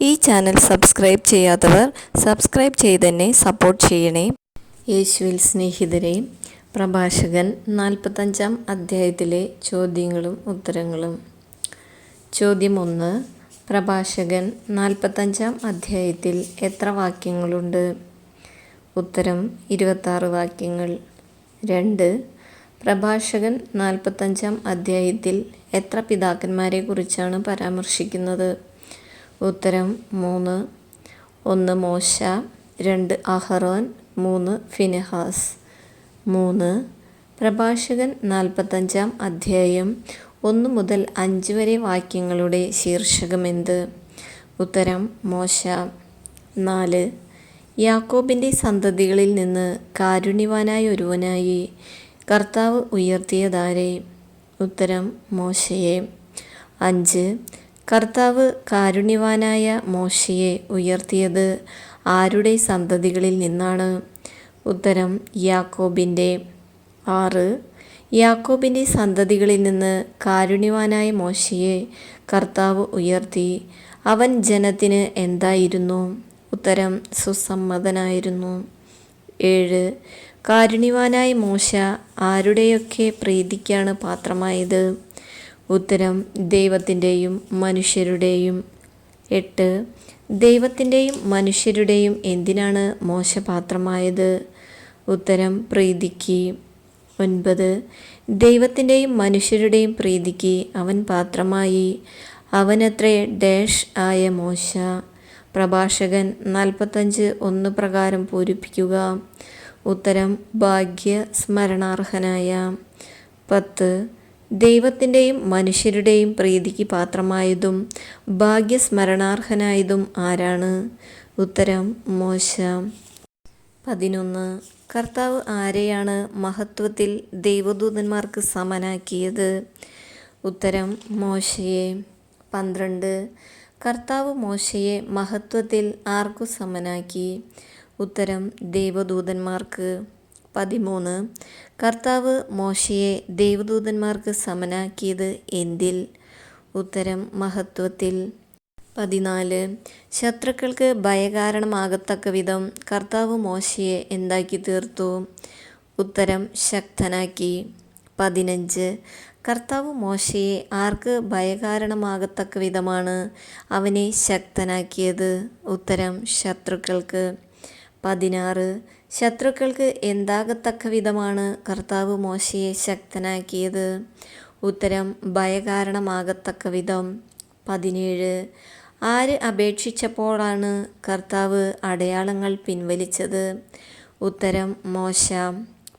ഈ channel subscribe ചെയ്യാത്തവർ subscribe ചെയ്ത് തന്നെ സപ്പോർട്ട് ചെയ്യണേ. യേശുവിൽ സ്നേഹിതരെ പ്രഭാഷകൻ നാൽപ്പത്തഞ്ചാം അധ്യായത്തിലെ ചോദ്യങ്ങളും ഉത്തരങ്ങളും. ചോദ്യം ഒന്ന് പ്രഭാഷകൻ നാൽപ്പത്തഞ്ചാം അധ്യായത്തിൽ എത്ര വാക്യങ്ങളുണ്ട്? ഉത്തരം ഇരുപത്താറ് വാക്യങ്ങൾ. രണ്ട് പ്രഭാഷകൻ നാൽപ്പത്തഞ്ചാം അധ്യായത്തിൽ എത്ര പിതാക്കന്മാരെ കുറിച്ചാണ് പരാമർശിക്കുന്നത്? ഉത്തരം മൂന്ന്. ഒന്ന് മോശ. രണ്ട് അഹറോൻ. മൂന്ന് ഫിനഹാസ്. മൂന്ന്. പ്രഭാഷകൻ നാൽപ്പത്തഞ്ചാം അധ്യായം ഒന്ന് മുതൽ അഞ്ച് വരെ വാക്യങ്ങളുടെ ശീർഷകമെന്ത്? ഉത്തരം മോശ. നാല്. യാക്കോബിന്റെ സന്തതികളിൽ നിന്ന് കാരുണ്യവാനായ ഒരുവനായി കർത്താവ് ഉയർത്തിയതാരെ? ഉത്തരം മോശയെ. അഞ്ച് കർത്താവ് കാരുണ്യവാനായ മോശയെ ഉയർത്തിയത് ആരുടെ സന്തതികളിൽ നിന്നാണ്? ഉത്തരം യാക്കോബിന്റെ. ആറ് യാക്കോബിന്റെ സന്തതികളിൽ നിന്ന് കാരുണ്യവാനായ മോശയെ കർത്താവ് ഉയർത്തി. അവൻ ജനത്തിന് എന്തായിരുന്നു? ഉത്തരം സുസമ്മതനായിരുന്നു. ഏഴ് കാരുണ്യവാനായ മോശ ആരുടെയൊക്കെ പ്രീതിക്കാണ് പാത്രമായത്? ഉത്തരം ദൈവത്തിന്റെയും മനുഷ്യരുടെയും. എട്ട് ദൈവത്തിന്റെയും മനുഷ്യരുടെയും എന്തിനാണ് മോശ പാത്രമായത്? ഉത്തരം പ്രീതിക്ക്. ഒൻപത് ദൈവത്തിന്റെയും മനുഷ്യരുടെയും പ്രീതിക്ക് അവൻ പാത്രമായി. അവനത്രേ ഡാഷ് ആയ മോശ. പ്രഭാഷകൻ നാൽപ്പത്തഞ്ച് ഒന്ന് പ്രകാരം പൂരിപ്പിക്കുക. ഉത്തരം ഭാഗ്യ സ്മരണാർഹനായ. പത്ത്. ദൈവത്തിന്റെയും മനുഷ്യരുടെയും പ്രീതിക്ക് പാത്രമായതും ഭാഗ്യസ്മരണാർഹനായതും ആരാണ്? ഉത്തരം മോശ. പതിനൊന്ന്. കർത്താവ് ആരെയാണ് മഹത്വത്തിൽ ദൈവദൂതന്മാർക്ക് സമനാക്കിയത്? ഉത്തരം മോശയെ. പന്ത്രണ്ട്. കർത്താവ് മോശയെ മഹത്വത്തിൽ ആർക്കു സമനാക്കി? ഉത്തരം ദേവദൂതന്മാർക്ക്. പതിമൂന്ന്. കർത്താവ് മോശയെ ദേവദൂതന്മാർക്ക് സമനാക്കിയത് എന്തിൽ? ഉത്തരം മഹത്വത്തിൽ. പതിനാല്. ശത്രുക്കൾക്ക് ഭയകാരണമാകത്തക്ക വിധം കർത്താവ് മോശയെ എന്താക്കി തീർത്തു? ഉത്തരം ശക്തനാക്കി. പതിനഞ്ച്. കർത്താവ് മോശയെ ആർക്ക് ഭയകാരണമാകത്തക്ക വിധമാണ് അവനെ ശക്തനാക്കിയത്? ഉത്തരം ശത്രുക്കൾക്ക്. പതിനാറ്. ശത്രുക്കൾക്ക് എന്താകത്തക്ക വിധമാണ് കർത്താവ് മോശയെ ശക്തനാക്കിയത്? ഉത്തരം ഭയകാരണമാകത്തക്ക വിധം. പതിനേഴ്. ആര് അപേക്ഷിച്ചപ്പോഴാണ് കർത്താവ് അടയാളങ്ങൾ പിൻവലിച്ചത്? ഉത്തരം മോശ.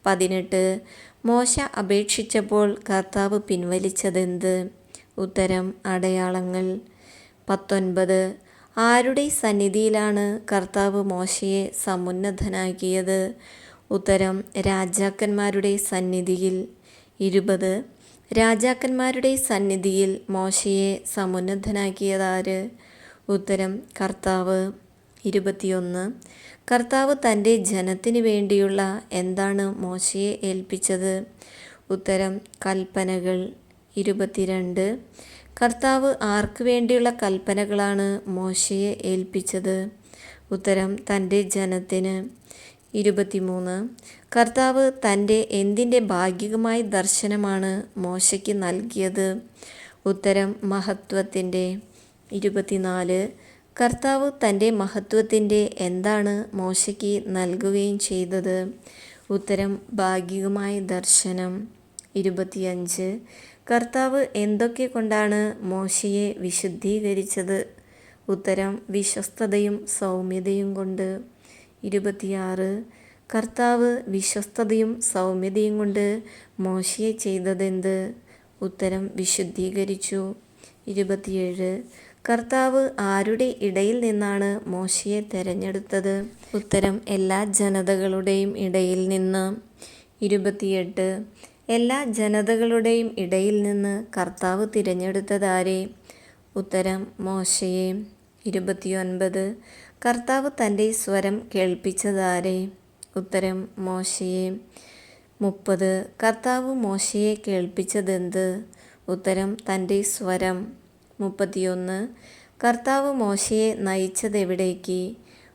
പതിനെട്ട്. മോശ അപേക്ഷിച്ചപ്പോൾ കർത്താവ് പിൻവലിച്ചതെന്ത്? ഉത്തരം അടയാളങ്ങൾ. പത്തൊൻപത്. ആരുടെ സന്നിധിയിലാണ് കർത്താവ് മോശയെ സമുന്നതനാക്കിയത്? ഉത്തരം രാജാക്കന്മാരുടെ സന്നിധിയിൽ. ഇരുപത് രാജാക്കന്മാരുടെ സന്നിധിയിൽ മോശയെ സമുന്നതനാക്കിയതാര്? ഉത്തരം കർത്താവ്. ഇരുപത്തിയൊന്ന് കർത്താവ് തന്റെ ജനത്തിന് വേണ്ടിയുള്ള എന്താണ് മോശയെ ഏൽപ്പിച്ചത്? ഉത്തരം കൽപ്പനകൾ. ഇരുപത്തിരണ്ട് കർത്താവ് ആർക്കു വേണ്ടിയുള്ള കൽപ്പനകളാണ് മോശയെ ഏൽപ്പിച്ചത്? ഉത്തരം തന്റെ ജനത്തിന്. ഇരുപത്തിമൂന്ന്. കർത്താവ് തന്റെ എന്തിന്റെ ഭാഗികമായ ദർശനമാണ് മോശയ്ക്ക് നൽകിയത്? ഉത്തരം മഹത്വത്തിന്റെ. ഇരുപത്തിനാല്. കർത്താവ് തന്റെ മഹത്വത്തിന്റെ എന്താണ് മോശയ്ക്ക് നൽകുകയും ചെയ്തത്? ഉത്തരം ഭാഗികമായ ദർശനം. ഇരുപത്തിയഞ്ച്. കർത്താവ് എന്തൊക്കെ കൊണ്ടാണ് മോശയെ വിശുദ്ധീകരിച്ചത്? ഉത്തരം വിശ്വസ്തതയും സൗമ്യതയും കൊണ്ട്. ഇരുപത്തിയാറ് കർത്താവ് വിശ്വസ്തതയും സൗമ്യതയും കൊണ്ട് മോശയെ ചെയ്തതെന്ത്? ഉത്തരം വിശുദ്ധീകരിച്ചു. ഇരുപത്തിയേഴ് കർത്താവ് ആരുടെ ഇടയിൽ നിന്നാണ് മോശയെ തിരഞ്ഞെടുത്തത്? ഉത്തരം എല്ലാ ജനതകളുടെയും ഇടയിൽ നിന്ന്. ഇരുപത്തിയെട്ട് എല്ലാ ജനതകളുടെയും ഇടയിൽ നിന്ന് കർത്താവ് തിരഞ്ഞെടുത്തതാരെ. ഉത്തരം മോശയെ ഇരുപത്തിയൊൻപത്. കർത്താവ് തന്റെ സ്വരം കേൾപ്പിച്ചതാരെ. ഉത്തരം മോശയെ മുപ്പത്. കർത്താവ് മോശയെ കേൾപ്പിച്ചതെന്ത്? ഉത്തരം തന്റെ സ്വരം മുപ്പത്തിയൊന്ന്. കർത്താവ് മോശയെ നയിച്ചതെവിടേക്ക്?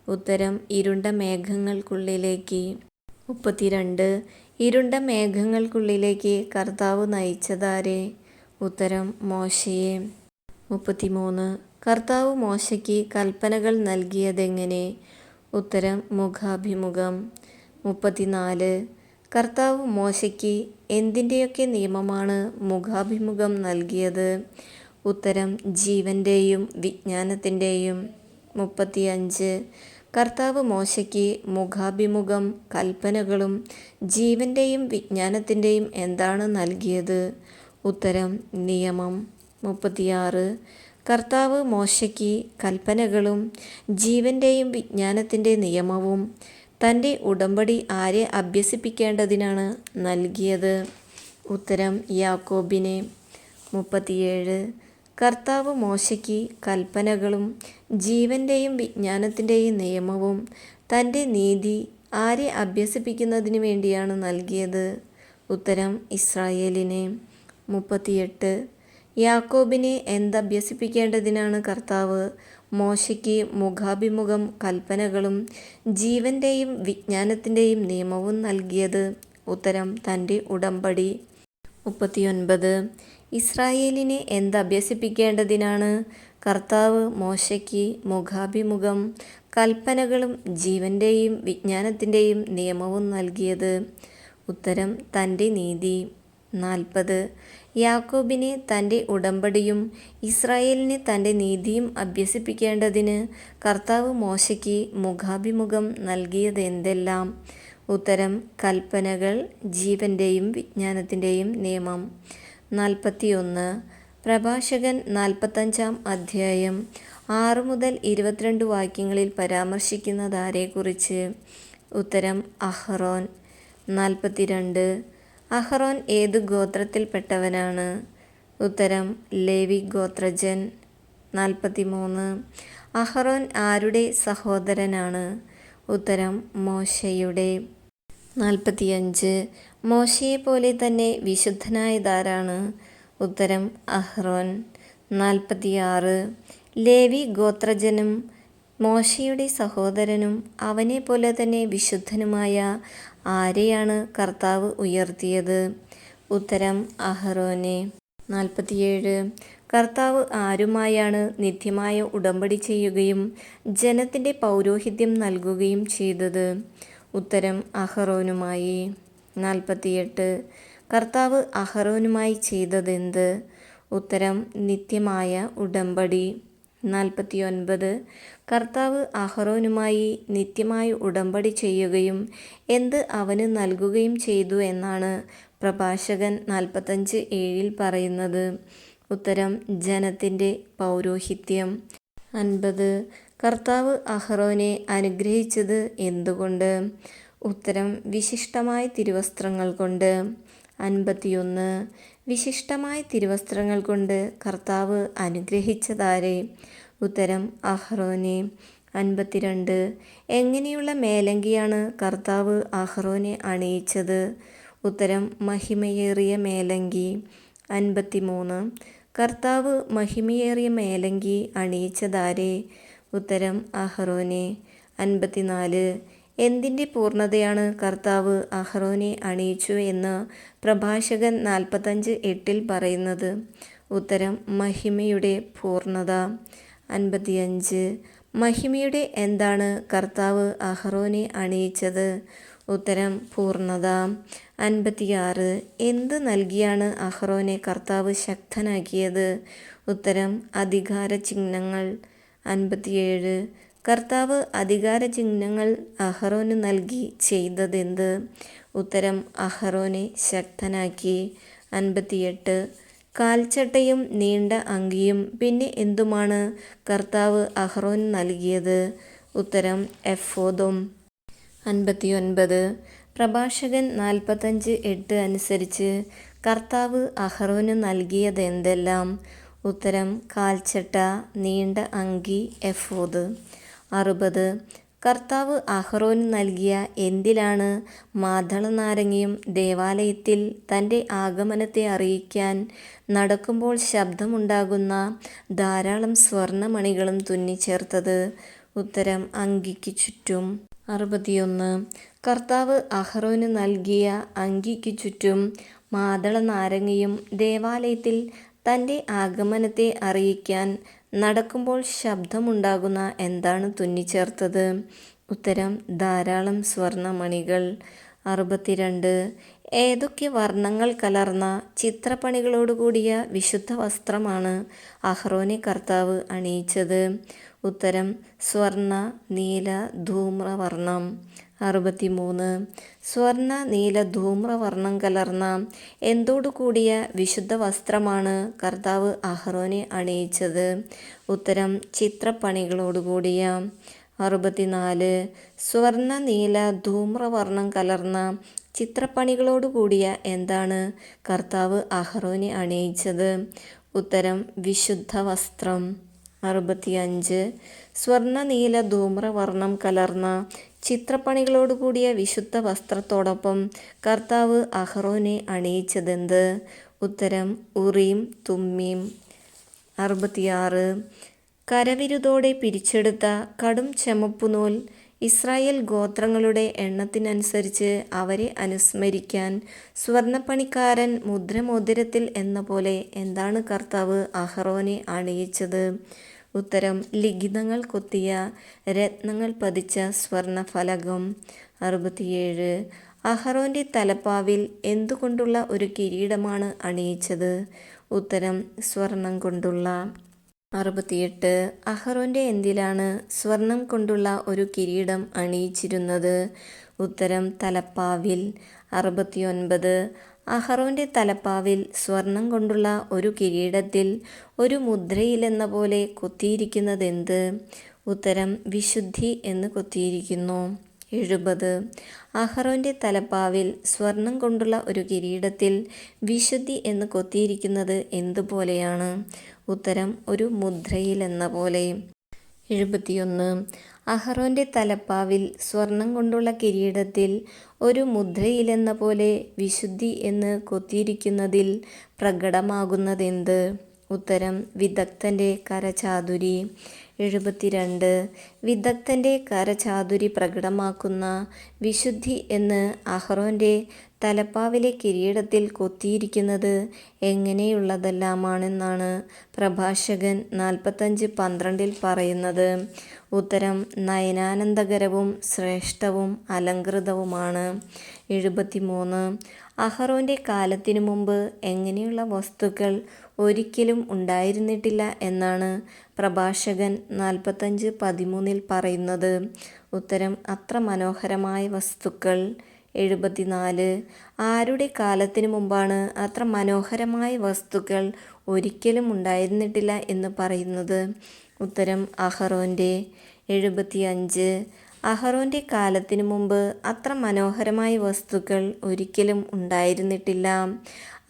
ഉത്തരം ഇരുണ്ട മേഘങ്ങൾക്കുള്ളിലേക്ക്. മുപ്പത്തിരണ്ട്. ഇരുണ്ട മേഘങ്ങൾക്കുള്ളിലേക്ക് കർത്താവ് നയിച്ചതാരെ? ഉത്തരം മോശയെ. മുപ്പത്തിമൂന്ന്. കർത്താവ് മോശയ്ക്ക് കൽപ്പനകൾ നൽകിയതെങ്ങനെ? ഉത്തരം മുഖാഭിമുഖം. മുപ്പത്തിനാല്. കർത്താവ് മോശയ്ക്ക് എന്തിന്റെയൊക്കെ നിയമമാണ് മുഖാഭിമുഖം നൽകിയത്? ഉത്തരം ജീവന്റെയും വിജ്ഞാനത്തിന്റെയും. മുപ്പത്തിയഞ്ച്. കർത്താവ് മോശയ്ക്ക് മുഖാഭിമുഖം കൽപ്പനകളും ജീവന്റെയും വിജ്ഞാനത്തിന്റെയും എന്താണ് നൽകിയത്? ഉത്തരം നിയമം മുപ്പത്തിയാറ്. കർത്താവ് മോശയ്ക്ക് കൽപ്പനകളും ജീവന്റെയും വിജ്ഞാനത്തിന്റെ നിയമവും തന്റെ ഉടമ്പടി ആരെ അഭ്യസിപ്പിക്കേണ്ടതിനാണ് നൽകിയത്? ഉത്തരം യാക്കോബിനെ മുപ്പത്തിയേഴ്. കർത്താവ് മോശയ്ക്ക് കൽപ്പനകളും ജീവന്റെയും വിജ്ഞാനത്തിന്റെയും നിയമവും തന്റെ നീതി ആരെ അഭ്യസിപ്പിക്കുന്നതിന് വേണ്ടിയാണ് നൽകിയത്. ഉത്തരം ഇസ്രായേലിനെ മുപ്പത്തിയെട്ട്. യാക്കോബിനെ എന്തഭ്യസിപ്പിക്കേണ്ടതിനാണ് കർത്താവ് മോശയ്ക്ക് മുഖാഭിമുഖം കൽപ്പനകളും ജീവന്റെയും വിജ്ഞാനത്തിന്റെയും നിയമവും നൽകിയത്? ഉത്തരം തന്റെ ഉടമ്പടി. മുപ്പത്തിയൊൻപത്. ഇസ്രായേലിനെ എന്തഭ്യസിപ്പിക്കേണ്ടതിനാണ് കർത്താവ് മോശയ്ക്ക് മുഖാഭിമുഖം കൽപ്പനകളും ജീവന്റെയും വിജ്ഞാനത്തിന്റെയും നിയമവും നൽകിയത്. ഉത്തരം തന്റെ നീതി. നാൽപ്പത്. യാക്കോബിനെ തന്റെ ഉടമ്പടിയും ഇസ്രായേലിനെ തന്റെ നീതിയും അഭ്യസിപ്പിക്കേണ്ടതിന് കർത്താവ് മോശയ്ക്ക് മുഖാഭിമുഖം നൽകിയതെന്തെല്ലാം? ഉത്തരം കൽപ്പനകൾ ജീവന്റെയും വിജ്ഞാനത്തിന്റെയും നിയമം. നാൽപ്പത്തിയൊന്ന്. പ്രഭാഷകൻ നാൽപ്പത്തഞ്ചാം അധ്യായം ആറ് മുതൽ ഇരുപത്തിരണ്ട് വാക്യങ്ങളിൽ പരാമർശിക്കുന്നതാരെക്കുറിച്ച്. ഉത്തരം അഹ്റോൻ. നാൽപ്പത്തിരണ്ട്. അഹ്റോൻ ഏത് ഗോത്രത്തിൽപ്പെട്ടവനാണ്? ഉത്തരം ലേവി ഗോത്രജൻ. നാൽപ്പത്തിമൂന്ന്. അഹ്റോൻ ആരുടെ സഹോദരനാണ്? ഉത്തരം മോശയുടെ. നാൽപ്പത്തിയഞ്ച്. മോശയെപ്പോലെ തന്നെ വിശുദ്ധനായതാരാണ്? ഉത്തരം അഹ്റോൻ. നാൽപ്പത്തിയാറ്. ലേവി ഗോത്രജനും മോശയുടെ സഹോദരനും അവനെ പോലെ തന്നെ വിശുദ്ധനുമായ ആരെയാണ് കർത്താവ് ഉയർത്തിയത്? ഉത്തരം അഹ്റോനെ. നാൽപ്പത്തിയേഴ്. കർത്താവ് ആരുമായാണ് നിത്യമായ ഉടമ്പടി ചെയ്യുകയും ജനത്തിന്റെ പൗരോഹിത്യം നൽകുകയും ചെയ്തത്? ഉത്തരം അഹറോനുമായി നാൽപ്പത്തിയെട്ട്. കർത്താവ് അഹറോനുമായി ചെയ്തതെന്ത്? ഉത്തരം നിത്യമായ ഉടമ്പടി. നാൽപ്പത്തിയൊൻപത്. കർത്താവ് അഹറോനുമായി നിത്യമായി ഉടമ്പടി ചെയ്യുകയും എന്ത് അവന് നൽകുകയും ചെയ്തു എന്നാണ് പ്രഭാഷകൻ നാൽപ്പത്തഞ്ച് ഏഴിൽ പറയുന്നത്. ഉത്തരം ജനത്തിന്റെ പൗരോഹിത്യം. അൻപത്. കർത്താവ് അഹ്റോനെ അനുഗ്രഹിച്ചത് എന്തുകൊണ്ട്? ഉത്തരം വിശിഷ്ടമായ തിരുവസ്ത്രങ്ങൾ കൊണ്ട്. അൻപത്തിയൊന്ന്. വിശിഷ്ടമായ തിരുവസ്ത്രങ്ങൾ കൊണ്ട് കർത്താവ് അനുഗ്രഹിച്ചതാരെ? ഉത്തരം അഹ്റോനെ. അൻപത്തിരണ്ട്. എങ്ങനെയുള്ള മേലങ്കിയാണ് കർത്താവ് അഹ്റോനെ അണിയിച്ചത്? ഉത്തരം മഹിമയേറിയ മേലങ്കി. അൻപത്തിമൂന്ന്. കർത്താവ് മഹിമയേറിയ മേലങ്കി അണിയിച്ചതാരെ? ഉത്തരം അഹ്റോനെ. അൻപത്തിനാല്. എന്തിന്റെ പൂർണതയാണ് കർത്താവ് അഹ്റോനെ അണിയിച്ചു എന്ന് പ്രഭാഷകൻ നാൽപ്പത്തഞ്ച് എട്ടിൽ പറയുന്നത്? ഉത്തരം മഹിമയുടെ പൂർണത. അൻപത്തിയഞ്ച്. മഹിമയുടെ എന്താണ് കർത്താവ് അഹ്റോനെ അണിയിച്ചത്? ഉത്തരം പൂർണത. അൻപത്തിയാറ്. എന്ത് നൽകിയാണ് അഹ്റോനെ കർത്താവ് ശക്തനാക്കിയത്? ഉത്തരം അധികാര ചിഹ്നങ്ങൾ അൻപത്തിയേഴ്. കർത്താവ് അധികാര ചിഹ്നങ്ങൾ അഹ്റോന് നൽകി ചെയ്തതെന്ത്? ഉത്തരം അഹ്റോനെ ശക്തനാക്കി. അൻപത്തിയെട്ട്. കാൽച്ചട്ടയും നീണ്ട അങ്കിയും പിന്നെ എന്തുമാണ്? കർത്താവ് അഹ്റോൻ നൽകിയത്? ഉത്തരം എഫോദും. അൻപത്തിയൊൻപത്. പ്രഭാഷകൻ നാൽപ്പത്തഞ്ച് എട്ട് അനുസരിച്ച് കർത്താവ് അഹ്റോന് നൽകിയതെന്തെല്ലാം? ഉത്തരം കാൽച്ചട്ട നീണ്ട അങ്കി എഫോദ്. അറുപത്. കർത്താവ് അഹ്റോന് നൽകിയ എന്തിലാണ് മാതള നാരങ്ങയും ദേവാലയത്തിൽ തന്റെ ആഗമനത്തെ അറിയിക്കാൻ നടക്കുമ്പോൾ ശബ്ദമുണ്ടാകുന്ന ധാരാളം സ്വർണമണികളും തുന്നിച്ചേർത്തത്? ഉത്തരം അങ്കിക്ക് ചുറ്റും. അറുപത്തിയൊന്ന്. കർത്താവ് അഹ്റോന് നൽകിയ അങ്കിക്ക് ചുറ്റും മാതള നാരങ്ങയും ദേവാലയത്തിൽ തന്റെ ആഗമനത്തെ അറിയിക്കാൻ നടക്കുമ്പോൾ ശബ്ദമുണ്ടാകുന്ന എന്താണ് തുന്നിച്ചേർത്തത്? ഉത്തരം ധാരാളം സ്വർണമണികൾ. അറുപത്തിരണ്ട്. ഏതൊക്കെ വർണങ്ങൾ കലർന്ന ചിത്രപ്പണികളോടുകൂടിയ വിശുദ്ധ വസ്ത്രമാണ് അഹ്റോനെ കർത്താവ് അണിയിച്ചത്? ഉത്തരം സ്വർണ നീല ധൂമ്രവർണം. അറുപത്തിമൂന്ന്. സ്വർണ നീല ധൂമ്രവർണം കലർന്ന എന്തോടു കൂടിയ വിശുദ്ധ വസ്ത്രമാണ് കർത്താവ് അഹ്റോനെ അണിയിച്ചത്? ഉത്തരം ചിത്രപ്പണികളോടുകൂടിയ അറുപത്തിനാല്. സ്വർണ നീല ധൂമ്രവർണം കലർന്ന ചിത്രപ്പണികളോടുകൂടിയ എന്താണ് കർത്താവ് അഹ്റോനെ അണിയിച്ചത്? ഉത്തരം വിശുദ്ധ വസ്ത്രം. അറുപത്തിയഞ്ച്. സ്വർണ നീല ധൂമ്രവർണം കലർന്ന ചിത്രപ്പണികളോടുകൂടിയ വിശുദ്ധ വസ്ത്രത്തോടൊപ്പം കർത്താവ് അഹ്റോനെ അണിയിച്ചതെന്ത്? ഉത്തരം ഉറീം തുമ്മീം അറുപത്തിയാറ്. കരവിരുതോടെ പിരിച്ചെടുത്ത കടും ചെമപ്പുനൂൽ ഇസ്രായേൽ ഗോത്രങ്ങളുടെ എണ്ണത്തിനനുസരിച്ച് അവരെ അനുസ്മരിക്കാൻ സ്വർണപ്പണിക്കാരൻ മുദ്രമോതിരത്തിൽ എന്ന പോലെ എന്താണ് കർത്താവ് അഹ്റോനെ അണിയിച്ചത്? ഉത്തരം ലിഖിതങ്ങൾ കൊത്തിയ രത്നങ്ങൾ പതിച്ച സ്വർണഫലകം അറുപത്തിയേഴ്. അഹറോന്റെ തലപ്പാവിൽ എന്തുകൊണ്ടുള്ള ഒരു കിരീടമാണ് അണിയിച്ചത്? ഉത്തരം സ്വർണം കൊണ്ടുള്ള. അറുപത്തിയെട്ട്. അഹറോന്റെ എന്തിലാണ് സ്വർണം കൊണ്ടുള്ള ഒരു കിരീടം അണിയിച്ചിരുന്നത്? ഉത്തരം തലപ്പാവിൽ. അറുപത്തിയൊൻപത്. അഹ്റോന്റെ തലപ്പാവിൽ സ്വർണം കൊണ്ടുള്ള ഒരു കിരീടത്തിൽ ഒരു മുദ്രയിലെന്ന പോലെ കൊത്തിയിരിക്കുന്നതെന്ത്? ഉത്തരം വിശുദ്ധി എന്ന് കൊത്തിയിരിക്കുന്നു. എഴുപത്. അഹറോന്റെ തലപ്പാവിൽ സ്വർണം കൊണ്ടുള്ള ഒരു കിരീടത്തിൽ വിശുദ്ധി എന്ന് കൊത്തിയിരിക്കുന്നത് എന്തുപോലെയാണ്? ഉത്തരം ഒരു മുദ്രയിലെന്ന പോലെ. എഴുപത്തിയൊന്ന്. അഹ്റോന്റെ തലപ്പാവിൽ സ്വർണം കൊണ്ടുള്ള കിരീടത്തിൽ ഒരു മുദ്രയിലെന്ന പോലെ വിശുദ്ധി എന്ന് കൊത്തിയിരിക്കുന്നതിൽ പ്രകടമാകുന്നതെന്ത്? ഉത്തരം വിദഗ്ധന്റെ കരചാതുരി. എഴുപത്തിരണ്ട്. വിദഗ്ധന്റെ കരചാതുരി പ്രകടമാക്കുന്ന വിശുദ്ധി എന്ന് അഹ്റോന്റെ തലപ്പാവിലെ കിരീടത്തിൽ കൊത്തിയിരിക്കുന്നത് എങ്ങനെയുള്ളതെല്ലാമാണെന്നാണ് പ്രഭാഷകൻ നാൽപ്പത്തഞ്ച് പന്ത്രണ്ടിൽ പറയുന്നത്. ഉത്തരം നയനാനന്ദകരവും ശ്രേഷ്ഠവും അലങ്കൃതവുമാണ് എഴുപത്തിമൂന്ന്. അഹറോന്റെ കാലത്തിനു മുമ്പ് എങ്ങനെയുള്ള വസ്തുക്കൾ ഒരിക്കലും ഉണ്ടായിരുന്നിട്ടില്ല എന്നാണ് പ്രഭാഷകൻ നാൽപ്പത്തഞ്ച് പതിമൂന്നിൽ പറയുന്നത്. ഉത്തരം അത്ര മനോഹരമായ വസ്തുക്കൾ എഴുപത്തിനാല്. ആരുടെ കാലത്തിനു മുമ്പാണ് അത്ര മനോഹരമായ വസ്തുക്കൾ ഒരിക്കലും ഉണ്ടായിരുന്നിട്ടില്ല എന്ന് പറയുന്നത്? ഉത്തരം അഹ്റോന്റെ. എഴുപത്തിയഞ്ച്. അഹറോന്റെ കാലത്തിനു മുമ്പ് അത്ര മനോഹരമായ വസ്തുക്കൾ ഒരിക്കലും ഉണ്ടായിരുന്നിട്ടില്ല.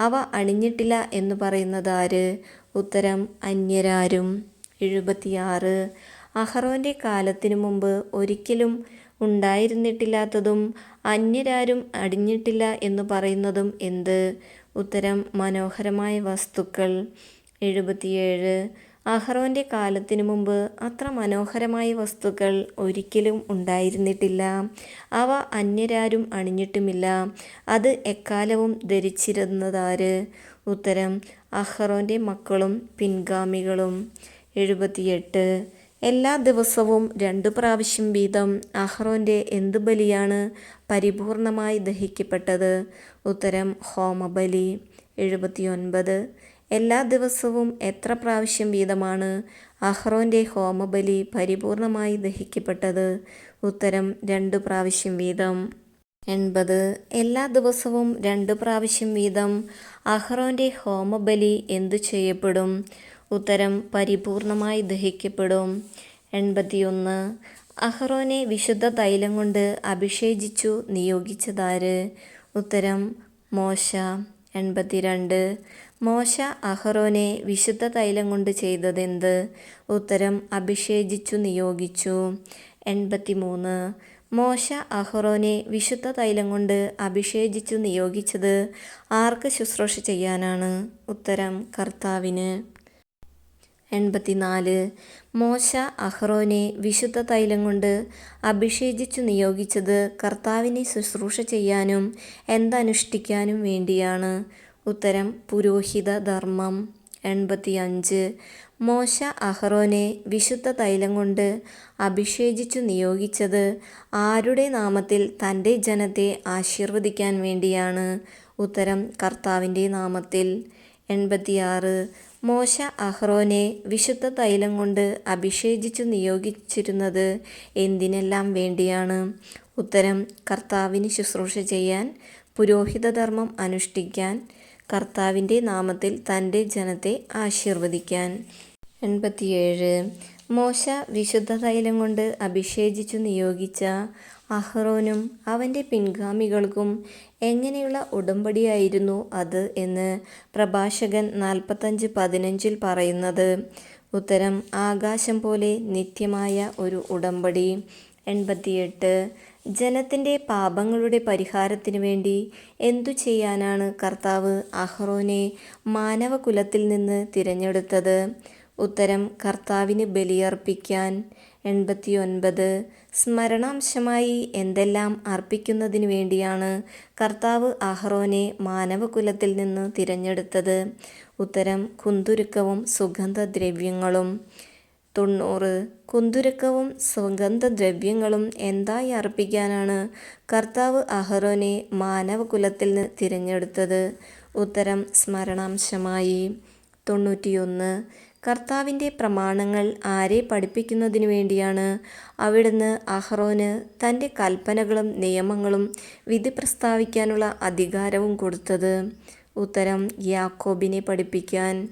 അവ അണിഞ്ഞിട്ടില്ല എന്ന് പറയുന്നത് ആര്? ഉത്തരം അന്യരാരും. എഴുപത്തിയാറ്. അഹറോന്റെ കാലത്തിനു മുമ്പ് ഒരിക്കലും ഉണ്ടായിരുന്നിട്ടില്ലാത്തതും അന്യരാരും അടിഞ്ഞിട്ടില്ല എന്ന് പറയുന്നതും എന്ത്? ഉത്തരം മനോഹരമായ വസ്തുക്കൾ. എഴുപത്തിയേഴ്. അഹ്റോന്റെ കാലത്തിനു മുമ്പ് അത്ര മനോഹരമായ വസ്തുക്കൾ ഒരിക്കലും ഉണ്ടായിരുന്നിട്ടില്ല. അവ അന്യരാരും അണിഞ്ഞിട്ടുമില്ല. അത് എക്കാലവും ധരിച്ചിരുന്നതാര്? ഉത്തരം അഹ്റോന്റെ മക്കളും പിൻഗാമികളും. എഴുപത്തിയെട്ട്. എല്ലാ ദിവസവും രണ്ടു പ്രാവശ്യം വീതം അഹ്റോന്റെ എന്ത് ബലിയാണ് പരിപൂർണമായി ദഹിക്കപ്പെട്ടത്? ഉത്തരം ഹോമബലി. എഴുപത്തിയൊൻപത്. എല്ലാ ദിവസവും എത്ര പ്രാവശ്യം വീതമാണ് അഹ്റോന്റെ ഹോമബലി പരിപൂർണമായി ദഹിക്കപ്പെട്ടത്? ഉത്തരം രണ്ടു പ്രാവശ്യം വീതം. എൺപത്. എല്ലാ ദിവസവും രണ്ട് പ്രാവശ്യം വീതം അഹ്റോന്റെ ഹോമബലി എന്തു ചെയ്യപ്പെടും? ഉത്തരം പരിപൂർണമായി ദഹിക്കപ്പെടും. എൺപത്തിയൊന്ന്. അഹ്റോനെ വിശുദ്ധ തൈലം കൊണ്ട് അഭിഷേചിച്ചു നിയോഗിച്ചതാര്? ഉത്തരം മോശ. എൺപത്തിരണ്ട്. മോശ അഹ്റോനെ വിശുദ്ധ തൈലം കൊണ്ട് ചെയ്തതെന്ത്? ഉത്തരം അഭിഷേചിച്ചു നിയോഗിച്ചു. എൺപത്തിമൂന്ന്. മോശ അഹ്റോനെ വിശുദ്ധ തൈലം കൊണ്ട് അഭിഷേചിച്ചു നിയോഗിച്ചത് ആർക്ക് ശുശ്രൂഷ ചെയ്യാനാണ്? ഉത്തരം കർത്താവിന്. എൺപത്തിനാല്. മോശ അഹ്റോനെ വിശുദ്ധ തൈലം കൊണ്ട് അഭിഷേചിച്ചു നിയോഗിച്ചത് കർത്താവിനെ ശുശ്രൂഷ ചെയ്യാനും എന്തനുഷ്ഠിക്കാനും വേണ്ടിയാണ്. ഉത്തരം പുരോഹിത ധർമ്മം. എൺപത്തിയഞ്ച്. മോശ അഹ്റോനെ വിശുദ്ധ തൈലം കൊണ്ട് അഭിഷേചിച്ചു നിയോഗിച്ചത് ആരുടെ നാമത്തിൽ തന്റെ ജനത്തെ ആശീർവദിക്കാൻ വേണ്ടിയാണ്? ഉത്തരം കർത്താവിന്റെ നാമത്തിൽ. എൺപത്തിയാറ്. മോശ അഹ്റോനെ വിശുദ്ധ തൈലം കൊണ്ട് അഭിഷേചിച്ചു നിയോഗിച്ചിരുന്നത് എന്തിനെല്ലാം വേണ്ടിയാണ്? ഉത്തരം കർത്താവിന് ശുശ്രൂഷ ചെയ്യാൻ പുരോഹിതധർമ്മം അനുഷ്ഠിക്കാൻ കർത്താവിന്റെ നാമത്തിൽ തന്റെ ജനത്തെ ആശീർവദിക്കാൻ. എൺപത്തിയേഴ്. മോശ വിശുദ്ധ തൈലം കൊണ്ട് അഭിഷേചിച്ചു നിയോഗിച്ച അഹ്റോനും അവന്റെ പിൻഗാമികൾക്കും എങ്ങനെയുള്ള ഉടമ്പടിയായിരുന്നു അത് എന്ന് പ്രഭാഷകൻ നാൽപ്പത്തഞ്ച് പതിനഞ്ചിൽ പറയുന്നത്. ഉത്തരം ആകാശം പോലെ നിത്യമായ ഒരു ഉടമ്പടി. എൺപത്തിയെട്ട്. ജനത്തിന്റെ പാപങ്ങളുടെ പരിഹാരത്തിനു വേണ്ടി എന്തു ചെയ്യാനാണ് കർത്താവ് അഹ്റോനെ മാനവകുലത്തിൽ നിന്ന് തിരഞ്ഞെടുത്തത്? ഉത്തരം കർത്താവിന് ബലിയർപ്പിക്കാൻ. എൺപത്തിയൊൻപത്. സ്മരണാംശമായി എന്തെല്ലാം അർപ്പിക്കുന്നതിനു വേണ്ടിയാണ് കർത്താവ് അഹ്റോനെ മാനവകുലത്തിൽ നിന്ന് തിരഞ്ഞെടുത്തത്. ഉത്തരം കുന്തുരുക്കവും സുഗന്ധദ്രവ്യങ്ങളും. തൊണ്ണൂറ് കുന്തുരുക്കവും സുഗന്ധദ്രവ്യങ്ങളും എന്തായി അർപ്പിക്കാനാണ് കർത്താവ് അഹ്റോനെ മാനവകുലത്തിൽ നിന്ന് തിരഞ്ഞെടുത്തത്? ഉത്തരം സ്മരണാംശമായി. തൊണ്ണൂറ്റിയൊന്ന് കർത്താവിന്റെ പ്രമാണങ്ങൾ ആരെ പഠിപ്പിക്കുന്നതിനു വേണ്ടിയാണ്. അവിടുന്ന് അഹ്റോന് തന്റെ കൽപ്പനകളും നിയമങ്ങളും വിധി പ്രസ്താവിക്കാനുള്ള അധികാരവും കൊടുത്തത്. ഉത്തരം യാക്കോബിനെ പഠിപ്പിക്കാൻ.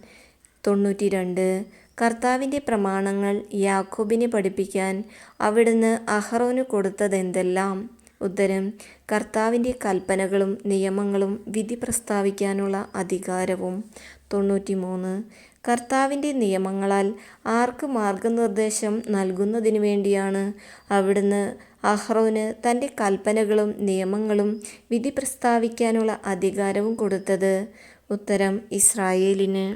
തൊണ്ണൂറ്റി രണ്ട് കർത്താവിന്റെ പ്രമാണങ്ങൾ യാക്കോബിനെ പഠിപ്പിക്കാൻ അവിടുന്ന് അഹ്റോന് കൊടുത്തതെന്തെല്ലാം? ഉത്തരം കർത്താവിന്റെ കൽപ്പനകളും നിയമങ്ങളും വിധി പ്രസ്താവിക്കാനുള്ള അധികാരവും. തൊണ്ണൂറ്റി മൂന്ന് കർത്താവിന്റെ നിയമങ്ങളാൽ ആർക്ക് മാർഗനിർദ്ദേശം നൽകുന്നതിനു വേണ്ടിയാണ്. അവിടുന്ന് അഹ്റോന് തന്റെ കൽപ്പനകളും നിയമങ്ങളും വിധി പ്രസ്താവിക്കാനുള്ള അധികാരവും കൊടുത്തത്. ഉത്തരം ഇസ്രായേലിന്.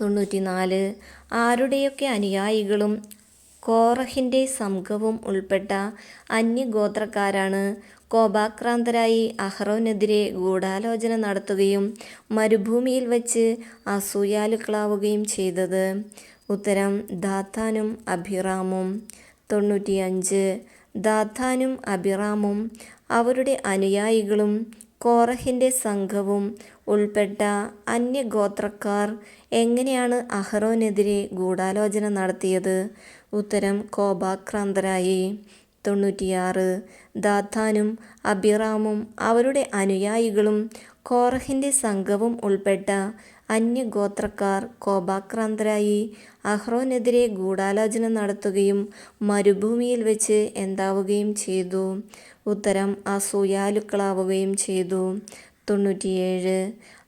തൊണ്ണൂറ്റിനാല്. ആരുടെയൊക്കെ അനുയായികളും കോറഹിന്റെ സംഘവും ഉൾപ്പെട്ട അന്യഗോത്രക്കാരാണ്. കോപാക്രാന്തരായി അഹ്റോനെതിരെ ഗൂഢാലോചന നടത്തുകയും മരുഭൂമിയിൽ വച്ച് അസൂയാലുക്കളാവുകയും ചെയ്തത്. ഉത്തരം ദാത്താനും അഭിറാമും. തൊണ്ണൂറ്റിയഞ്ച്. ദാത്താനും അഭിറാമും അവരുടെ അനുയായികളും കോറഹിന്റെ സംഘവും ഉൾപ്പെട്ട അന്യഗോത്രക്കാർ എങ്ങനെയാണ് അഹ്റോനെതിരെ ഗൂഢാലോചന നടത്തിയത്? ഉത്തരം കോപാക്രാന്തരായി. തൊണ്ണൂറ്റിയാറ് ദാത്താനും അബിറാമും അവരുടെ അനുയായികളും കോറഹിന്റെ സംഘവും ഉൾപ്പെട്ട അന്യഗോത്രക്കാർ കോപാക്രാന്തരായി അഹ്റോനെതിരെ ഗൂഢാലോചന നടത്തുകയും മരുഭൂമിയിൽ വെച്ച് എന്താവുകയും ചെയ്തു. ഉത്തരം അസൂയാലുക്കളാവുകയും ചെയ്തു. തൊണ്ണൂറ്റിയേഴ്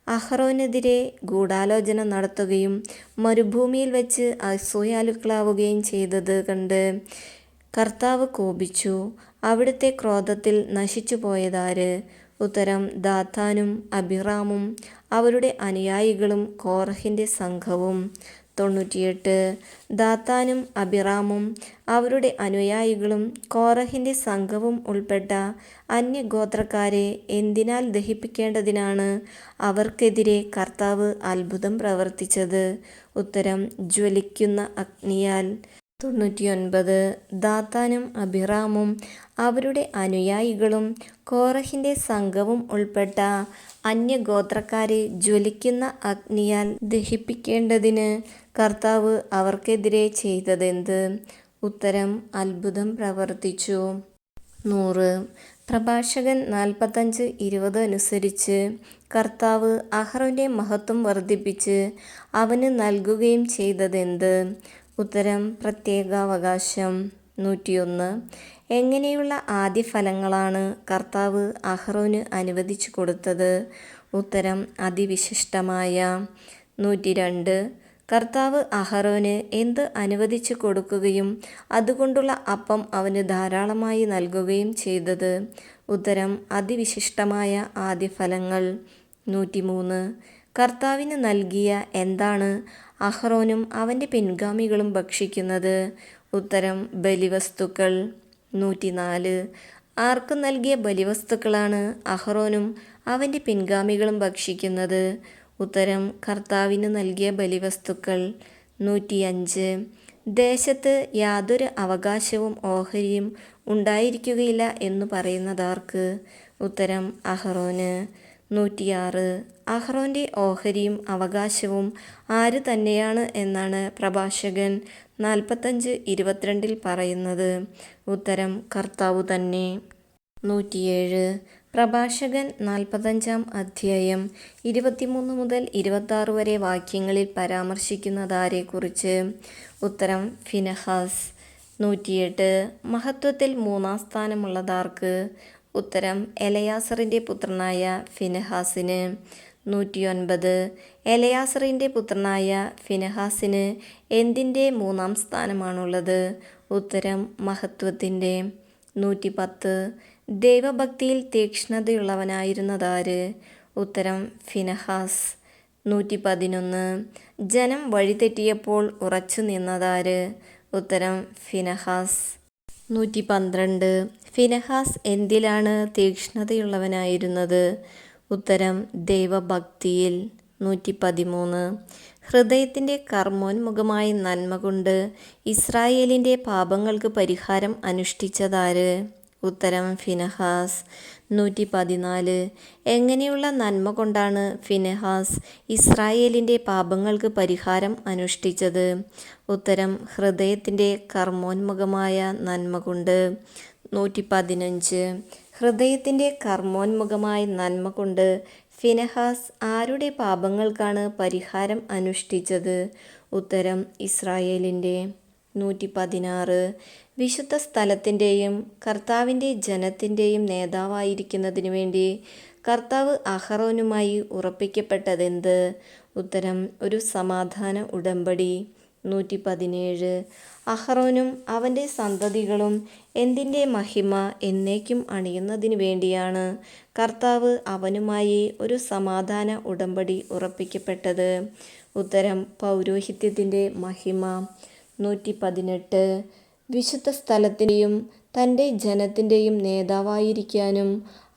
അഹ്റോനെതിരെ ഗൂഢാലോചന നടത്തുകയും മരുഭൂമിയിൽ വെച്ച് അസൂയാലുക്കളാവുകയും ചെയ്തത് കണ്ട് കർത്താവ് കോപിച്ചു അവിടുത്തെ ക്രോധത്തിൽ നശിച്ചു പോയതാര് ഉത്തരം ദാത്താനും അബിറാമും അവരുടെ അനുയായികളും കോറഹിന്റെ സംഘവും. തൊണ്ണൂറ്റിയെട്ട്. ദാത്താനും അബിറാമും അവരുടെ അനുയായികളും കോറഹിന്റെ സംഘവും ഉൾപ്പെട്ട അന്യഗോത്രക്കാരെ എന്തിനാൽ ദഹിപ്പിക്കേണ്ടതിനാണ് അവർക്കെതിരെ കർത്താവ് അത്ഭുതം പ്രവർത്തിച്ചത്? ഉത്തരം ജ്വലിക്കുന്ന അഗ്നിയാൽ. തൊണ്ണൂറ്റിയൊൻപത്. ദാത്താനും അബിറാമും അവരുടെ അനുയായികളും കോറഹിന്റെ സംഘവും ഉൾപ്പെട്ട അന്യഗോത്രക്കാരെ ജ്വലിക്കുന്ന അഗ്നിയാൽ ദഹിപ്പിക്കേണ്ടതിന് കർത്താവ് അവർക്കെതിരെ ചെയ്തതെന്ത്? ഉത്തരം അത്ഭുതം പ്രവർത്തിച്ചു. നൂറ്. പ്രഭാഷകൻ നാൽപ്പത്തഞ്ച് ഇരുപത് അനുസരിച്ച് കർത്താവ് അഹ്റോന്റെ മഹത്വം വർദ്ധിപ്പിച്ച് അവന് നൽകുകയും ചെയ്തതെന്ത്? ഉത്തരം പ്രത്യേകാവകാശം. നൂറ്റിയൊന്ന്. എങ്ങനെയുള്ള ആദ്യ ഫലങ്ങളാണ് കർത്താവ് അഹ്റോന് അനുവദിച്ചു കൊടുത്തത്? ഉത്തരം അതിവിശിഷ്ടമായ. നൂറ്റി രണ്ട് കർത്താവ് അഹറോന് എന്ത് അനുവദിച്ചു കൊടുക്കുകയും അതുകൊണ്ടുള്ള അപ്പം അവന് ധാരാളമായി നൽകുകയും ചെയ്തത്? ഉത്തരം അതിവിശിഷ്ടമായ ആദ്യ ഫലങ്ങൾ. നൂറ്റിമൂന്ന്. കർത്താവിന് നൽകിയ എന്താണ് അഹ്റോനും അവന്റെ പിൻഗാമികളും ഭക്ഷിക്കുന്നത്. ഉത്തരം ബലിവസ്തുക്കൾ. നൂറ്റിനാല്. ആർക്ക് നൽകിയ ബലിവസ്തുക്കളാണ് അഹ്റോനും അവന്റെ പിൻഗാമികളും ഭക്ഷിക്കുന്നത്. ഉത്തരം കർത്താവിന് നൽകിയ ബലിവസ്തുക്കൾ. നൂറ്റിയഞ്ച്. ദേശത്ത് യാതൊരു അവകാശവും ഓഹരിയും ഉണ്ടായിരിക്കുകയില്ല എന്ന് പറയുന്നതാർക്ക്? ഉത്തരം അഹ്റോന്. നൂറ്റിയാറ്. അഹ്റോന്റെ ഓഹരിയും അവകാശവും ആര് തന്നെയാണ് എന്നാണ് പ്രഭാഷകൻ നാൽപ്പത്തഞ്ച് ഇരുപത്തിരണ്ടിൽ പറയുന്നത്. ഉത്തരം കർത്താവ് തന്നെ. നൂറ്റിയേഴ്. പ്രഭാഷകൻ നാൽപ്പത്തഞ്ചാം അധ്യായം ഇരുപത്തിമൂന്ന് മുതൽ ഇരുപത്താറ് വരെ വാക്യങ്ങളിൽ പരാമർശിക്കുന്നതാരെക്കുറിച്ച്. ഉത്തരം ഫിനഹാസ്. നൂറ്റിയെട്ട്. മഹത്വത്തിൽ മൂന്നാം സ്ഥാനമുള്ളതാർക്ക്. ഉത്തരം എലയാസറിന്റെ പുത്രനായ ഫിനഹാസിന്. നൂറ്റിയൊൻപത്. എലയാസറിന്റെ പുത്രനായ ഫിനഹാസിന് എന്തിന്റെ മൂന്നാം സ്ഥാനമാണുള്ളത്? ഉത്തരം മഹത്വത്തിന്റെ നൂറ്റിപ്പത്ത് ദൈവഭക്തിയിൽ തീക്ഷ്ണതയുള്ളവനായിരുന്നതാര്? ഉത്തരം ഫിനഹാസ്. നൂറ്റി പതിനൊന്ന് ജനം വഴിതെറ്റിയപ്പോൾ ഉറച്ചു നിന്നതാര്? ഉത്തരം ഫിനഹാസ്. നൂറ്റി പന്ത്രണ്ട് ഫിനഹാസ് എന്തിലാണ് തീക്ഷ്ണതയുള്ളവനായിരുന്നത്? ഉത്തരം ദൈവഭക്തിയിൽ നൂറ്റി പതിമൂന്ന് ഹൃദയത്തിന്റെ കർമ്മോന്മുഖമായ നന്മ കൊണ്ട് ഇസ്രായേലിന്റെ പാപങ്ങൾക്ക് പരിഹാരം അനുഷ്ഠിച്ചതാര്? ഉത്തരം ഫിനഹാസ്. നൂറ്റി പതിനാല് എങ്ങനെയുള്ള നന്മ കൊണ്ടാണ് ഫിനഹാസ് ഇസ്രായേലിന്റെ പാപങ്ങൾക്ക് പരിഹാരം അനുഷ്ഠിച്ചത്? ഉത്തരം ഹൃദയത്തിന്റെ കർമ്മോന്മുഖമായ നന്മ കൊണ്ട്. നൂറ്റി പതിനഞ്ച് ഹൃദയത്തിന്റെ കർമ്മോന്മുഖമായ നന്മ കൊണ്ട് ഫിനഹാസ് ആരുടെ പാപങ്ങൾക്കാണ് പരിഹാരം അനുഷ്ഠിച്ചത്? ഉത്തരം ഇസ്രായേലിന്റെ നൂറ്റി പതിനാറ് വിശുദ്ധ സ്ഥലത്തിന്റെയും കർത്താവിന്റെ ജനത്തിന്റെയും നേതാവായിരിക്കുന്നതിനു വേണ്ടി കർത്താവ് അഹറോനുമായി ഉറപ്പിക്കപ്പെട്ടതെന്ത്? ഉത്തരം ഒരു സമാധാന ഉടമ്പടി. നൂറ്റി പതിനേഴ് അഹ്റോനും അവന്റെ സന്തതികളും എന്തിന്റെ മഹിമ എന്നേക്കും അണിയുന്നതിന് വേണ്ടിയാണ്. കർത്താവ് അവനുമായി ഒരു സമാധാന ഉടമ്പടി ഉറപ്പിക്കപ്പെട്ടത്. ഉത്തരം പൗരോഹിത്യത്തിന്റെ മഹിമ. നൂറ്റി പതിനെട്ട് വിശുദ്ധ സ്ഥലത്തിന്റെയും തന്റെ ജനത്തിന്റെയും നേതാവായിരിക്കാനും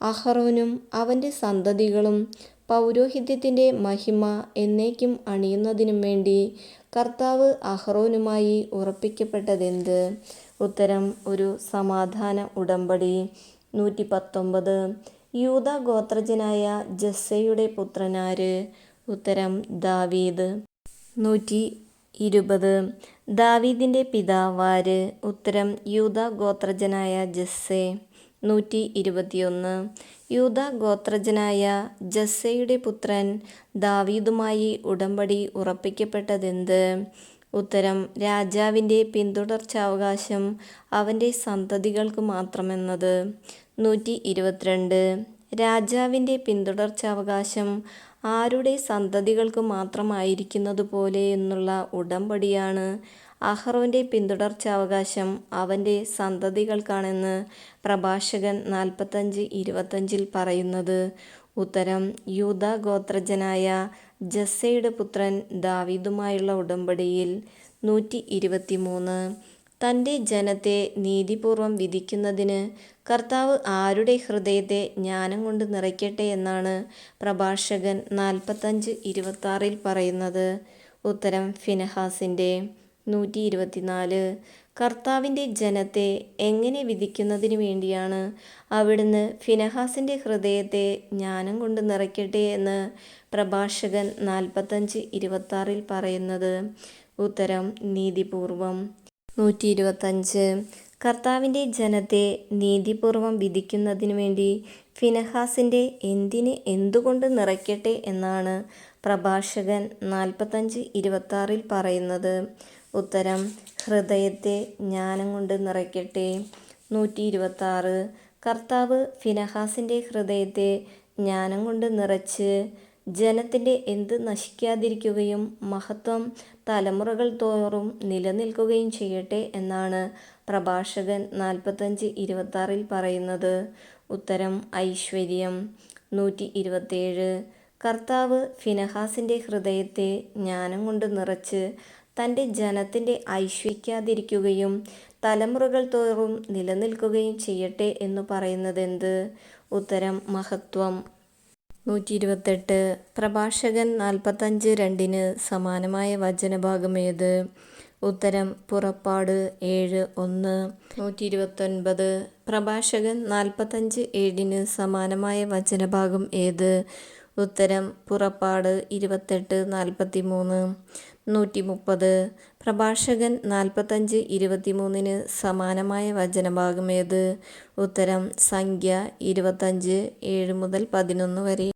അഹറോനും അവന്റെ സന്തതികളും പൗരോഹിത്യത്തിന്റെ മഹിമ എന്നേക്കും അണിയുന്നതിനും വേണ്ടി കർത്താവ് അഹ്റോനുമായി ഉറപ്പിക്കപ്പെട്ടതെന്ത്? ഉത്തരം ഒരു സമാധാന ഉടമ്പടി. നൂറ്റി പത്തൊമ്പത് യൂത ഗോത്രജനായ ജസ്സയുടെ പുത്രനാര്? ഉത്തരം ദാവീദ്. നൂറ്റി ഇരുപത് ദാവീദിന്റെ പിതാവാര്? ഉത്തരം യൂത ഗോത്രജനായ ജസ്സെ. നൂറ്റി ഇരുപത്തിയൊന്ന് യൂത ഗോത്രജനായ ജസ്സയുടെ പുത്രൻ ദാവീദുമായി ഉടമ്പടി ഉറപ്പിക്കപ്പെട്ടതെന്ത്? ഉത്തരം രാജാവിന്റെ പിന്തുടർച്ചാവകാശം അവന്റെ സന്തതികൾക്ക് മാത്രമെന്നത്. നൂറ്റി ഇരുപത്തിരണ്ട്. രാജാവിന്റെ പിന്തുടർച്ചാവകാശം ആരുടെ സന്തതികൾക്ക് മാത്രമായിരിക്കുന്നത് പോലെ എന്നുള്ള ഉടമ്പടിയാണ് അഹ്റോന്റെ പിന്തുടർച്ചാവകാശം അവന്റെ സന്തതികൾക്കാണെന്ന് പ്രഭാഷകൻ നാൽപ്പത്തഞ്ച് ഇരുപത്തഞ്ചിൽ പറയുന്നത്. ഉത്തരം യൂത ഗോത്രജനായ ജസ്സയുടെ പുത്രൻ ദാവീദുമായുള്ള ഉടമ്പടിയിൽ നൂറ്റി ഇരുപത്തിമൂന്ന് തന്റെ ജനത്തെ നീതിപൂർവം വിധിക്കുന്നതിന് കർത്താവ് ആരുടെ ഹൃദയത്തെ ജ്ഞാനം കൊണ്ട് നിറയ്ക്കട്ടെ എന്നാണ് പ്രഭാഷകൻ നാൽപ്പത്തഞ്ച് ഇരുപത്താറിൽ പറയുന്നത്. ഉത്തരം ഫിനഹാസിന്റെ നൂറ്റി ഇരുപത്തിനാല് കർത്താവിന്റെ ജനത്തെ എങ്ങനെ വിധിക്കുന്നതിന് വേണ്ടിയാണ് അവിടുന്ന് ഫിനഹാസിന്റെ ഹൃദയത്തെ ജ്ഞാനം കൊണ്ട് നിറയ്ക്കട്ടെ എന്ന് പ്രഭാഷകൻ നാൽപ്പത്തഞ്ച് ഇരുപത്താറിൽ പറയുന്നത്. ഉത്തരം നീതിപൂർവം. നൂറ്റി ഇരുപത്തഞ്ച് കർത്താവിന്റെ ജനത്തെ നീതിപൂർവം വിധിക്കുന്നതിനു വേണ്ടി ഫിനഹാസിന്റെ എന്തിന് എന്തുകൊണ്ട് നിറയ്ക്കട്ടെ എന്നാണ് പ്രഭാഷകൻ നാൽപ്പത്തഞ്ച് ഇരുപത്താറിൽ പറയുന്നത്. ഉത്തരം ഹൃദയത്തെ ജ്ഞാനം കൊണ്ട് നിറയ്ക്കട്ടെ. നൂറ്റി ഇരുപത്താറ് കർത്താവ് ഫിനഹാസിന്റെ ഹൃദയത്തെ ജ്ഞാനം കൊണ്ട് നിറച്ച് ജനത്തിന്റെ എന്ത് നശിക്കാതിരിക്കുകയും മഹത്വം തലമുറകൾ തോറും നിലനിൽക്കുകയും ചെയ്യട്ടെ എന്നാണ് പ്രഭാഷകൻ നാൽപ്പത്തഞ്ച് ഇരുപത്താറിൽ പറയുന്നത്. ഉത്തരം ഐശ്വര്യം. നൂറ്റി ഇരുപത്തേഴ് കർത്താവ് ഫിനഹാസിന്റെ ഹൃദയത്തെ ജ്ഞാനം കൊണ്ട് നിറച്ച് തന്റെ ജനത്തിന്റെ ഐശ്വര്യാതിരിക്കുകയും തലമുറകൾ തോറും നിലനിൽക്കുകയും ചെയ്യട്ടെ എന്ന് പറയുന്നത് എന്ത് ഉത്തരം മഹത്വം. നൂറ്റി ഇരുപത്തെട്ട് പ്രഭാഷകൻ നാൽപ്പത്തഞ്ച് രണ്ടിന് സമാനമായ വചനഭാഗം ഏത്? ഉത്തരം പുറപ്പാട് ഏഴ് ഒന്ന്. നൂറ്റി ഇരുപത്തൊൻപത് പ്രഭാഷകൻ നാൽപ്പത്തഞ്ച് ഏഴിന് സമാനമായ വചനഭാഗം ഏത്? ഉത്തരം പുറപ്പാട് ഇരുപത്തെട്ട് നാൽപ്പത്തി മൂന്ന് നൂറ്റി മുപ്പത് പ്രഭാഷകൻ നാൽപ്പത്തഞ്ച് ഇരുപത്തിമൂന്നിന് സമാനമായ വചനഭാഗമേത് ഉത്തരം സംഖ്യ ഇരുപത്തഞ്ച് ഏഴ് മുതൽ പതിനൊന്ന് വരെ.